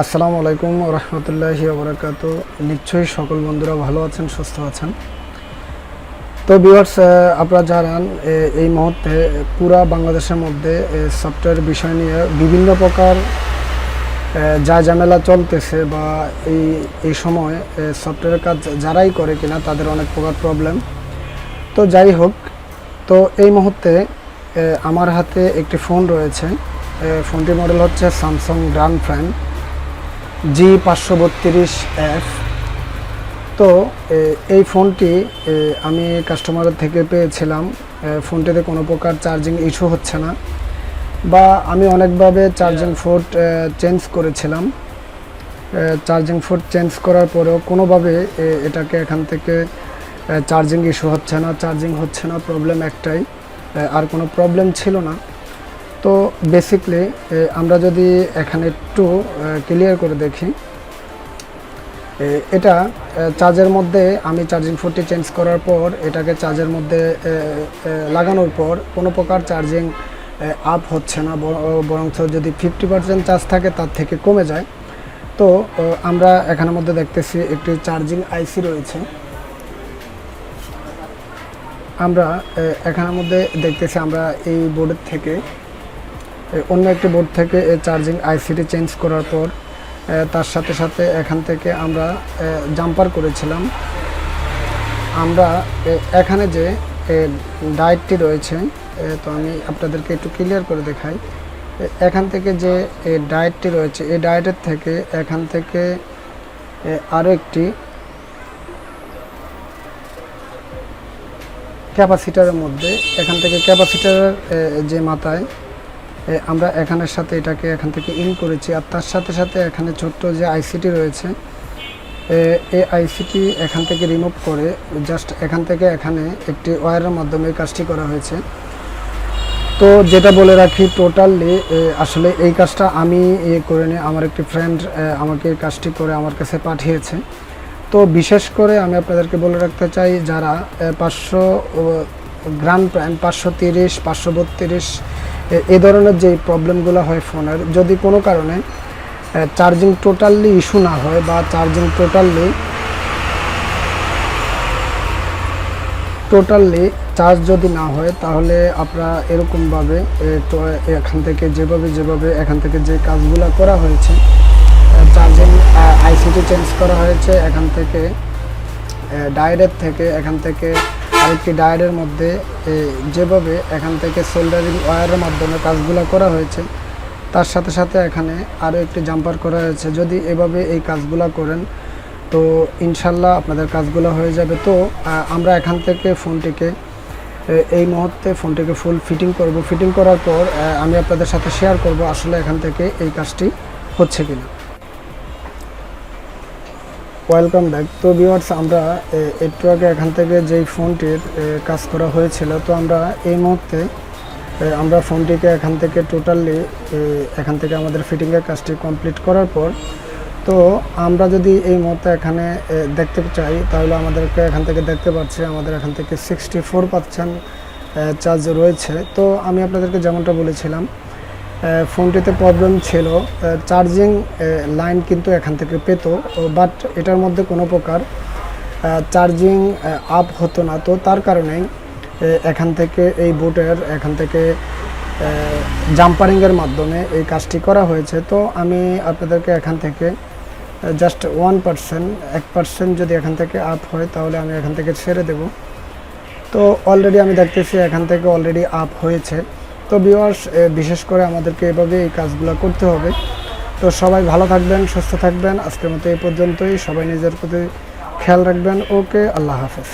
আসসালামু আলাইকুম রহমতুল্লাহি ওবরাকাত নিশ্চয়ই সকল বন্ধুরা ভালো আছেন, সুস্থ আছেন। তো ভিউয়ার্স আপনারা জানান এই মুহূর্তে পুরা বাংলাদেশের মধ্যে সফটওয়্যার বিষয় নিয়ে বিভিন্ন প্রকার যা ঝামেলা চলতেছে বা এই এই সময় সফটওয়্যারের কাজ যারাই করে কিনা তাদের অনেক প্রকার প্রবলেম তো যাই হোক, তো এই মুহূর্তে আমার হাতে একটি ফোন রয়েছে। ফোনটির মডেল হচ্ছে স্যামসাং গ্র্যান্ড ফ্রাইম জি পাঁচশো বত্রিশ এফ। তো এই ফোনটি আমি কাস্টমারের থেকে পেয়েছিলাম। ফোনটিতে কোনো প্রকার চার্জিং ইস্যু হচ্ছে না। বা আমি অনেকভাবে চার্জিং ফোর্ট চেঞ্জ করেছিলাম। চার্জিং ফোর্ট চেঞ্জ করার পরেও কোনোভাবে এটাকে এখান থেকে চার্জিং ইস্যু হচ্ছে না, চার্জিং হচ্ছে না, প্রবলেম একটাই। আর কোনো প্রবলেম ছিল না। তো বেসিকলি আমরা যদি এখানে একটু ক্লিয়ার করে দেখি এটা চার্জের মধ্যে আমি চার্জিং ফোরটি চেঞ্জ করার পর, এটাকে চার্জের মধ্যে লাগানোর পর, কোনো প্রকার চার্জিং আপ হচ্ছে না বর- বরঞ্চ যদি ফিফটি পার্সেন্ট চার্জ থাকে, তার থেকে কমে যায়। তো আমরা এখানের মধ্যে দেখতেছি একটি চার্জিং আইসি রয়েছে। আমরা এখানের মধ্যে দেখতেছি আমরা এই বোর্ডের থেকে অন্য একটি বোর্ড থেকে চার্জিং আইসিটি চেঞ্জ করার পর তার সাথে সাথে এখান থেকে আমরা জাম্পার করেছিলাম। আমরা এখানে যে ডায়েটটি রয়েছে তো আমি আপনাদেরকে একটু ক্লিয়ার করে দেখাই। এখান থেকে যে ডায়েটটি রয়েছে, এই ডায়েটের থেকে এখান থেকে আরও একটি ক্যাপাসিটারের মধ্যে, এখান থেকে ক্যাপাসিটারের যে মাথায় আমরা এখানের সাথে এটাকে এখান থেকে ইন করেছি। আর তার সাথে সাথে এখানে ছোট্ট যে আইসিটি রয়েছে এই আইসিটি এখান থেকে রিমুভ করে জাস্ট এখান থেকে এখানে একটি ওয়্যারের মাধ্যমে কাজটি করা হয়েছে। তো যেটা বলে রাখি, টোটালি আসলে এই কাজটা আমি করে নিয়ে আমার একটি ফ্রেন্ড আমাকে কাজটি করে আমার কাছে পাঠিয়েছে। তো বিশেষ করে আমি আপনাদেরকে বলে রাখতে চাই, যারা পাঁচশো গ্রাম প্রাইম পাঁচশো তিরিশ, পাঁচশো বত্রিশ এ ধরনের যে প্রবলেমগুলো হয় ফোনের, যদি কোনো কারণে চার্জিং টোটালি ইস্যু না হয় বা চার্জিং টোটালি টোটালি চার্জ যদি না হয়, তাহলে আপনারা এরকমভাবে এখান থেকে যেভাবে যেভাবে এখান থেকে যে কাজগুলো করা হয়েছে চার্জিং আইসিটি চেঞ্জ করা হয়েছে, এখান থেকে ডায়েটের থেকে, এখান থেকে আরেকটি ডায়েটের মধ্যে যেভাবে এখান থেকে সোল্ডারিং ওয়্যারের মাধ্যমে কাজগুলো করা হয়েছে, তার সাথে সাথে এখানে আরও একটি জাম্পার করা হয়েছে। যদি এভাবে এই কাজগুলো করেন, তো ইনশাল্লাহ আপনাদের কাজগুলো হয়ে যাবে। তো আমরা এখান থেকে ফোনটিকে এই মুহূর্তে ফোনটিকে ফুল ফিটিং করব। ফিটিং করার পর আমি আপনাদের সাথে শেয়ার করব আসলে এখান থেকে এই কাজটি হচ্ছে কিনা। ওয়েলকাম ব্যাক তো ভিউয়ার্স আমরা একটু আগে এখান থেকে যেই ফোনটির কাজ করা হয়েছিল, তো আমরা এই মুহূর্তে আমরা ফোনটিকে এখান থেকে টোটালি এখান থেকে আমাদের ফিটিংয়ের কাজটি কমপ্লিট করার পর, তো আমরা যদি এই মুহূর্তে এখানে দেখতে চাই, তাহলে আমাদেরকে এখান থেকে দেখতে পাচ্ছি, আমাদের এখান থেকে সিক্সটি ফোর পার্সেন্ট চার্জ রয়েছে। তো আমি আপনাদেরকে যেমনটা বলেছিলাম ফোনটিতে প্রবলেম ছিল। চার্জিং লাইন কিন্তু এখান থেকে পেত বাট এটার মধ্যে কোনো প্রকার চার্জিং আপ হতো না। তো তার কারণেই এখান থেকে এই বোটের এখান থেকে জাম্পারিংয়ের মাধ্যমে এই কাজটি করা হয়েছে। তো আমি আপনাদেরকে এখান থেকে জাস্ট ওয়ান পার্সেন্ট এক পার্সেন্ট যদি এখান থেকে আপ হয়, তাহলে আমি এখান থেকে ছেড়ে দেবো। তো অলরেডি আমি দেখতেছি এখান থেকে অলরেডি আপ হয়েছে। তো বিওয়ার্স বিশেষ করে আমাদেরকে এভাবে এই কাজগুলো করতে হবে। তো সবাই ভালো থাকবেন, সুস্থ থাকবেন। আজকের মতো এই পর্যন্তই। সবাই নিজের প্রতি খেয়াল রাখবেন। ওকে, আল্লাহ হাফেজ।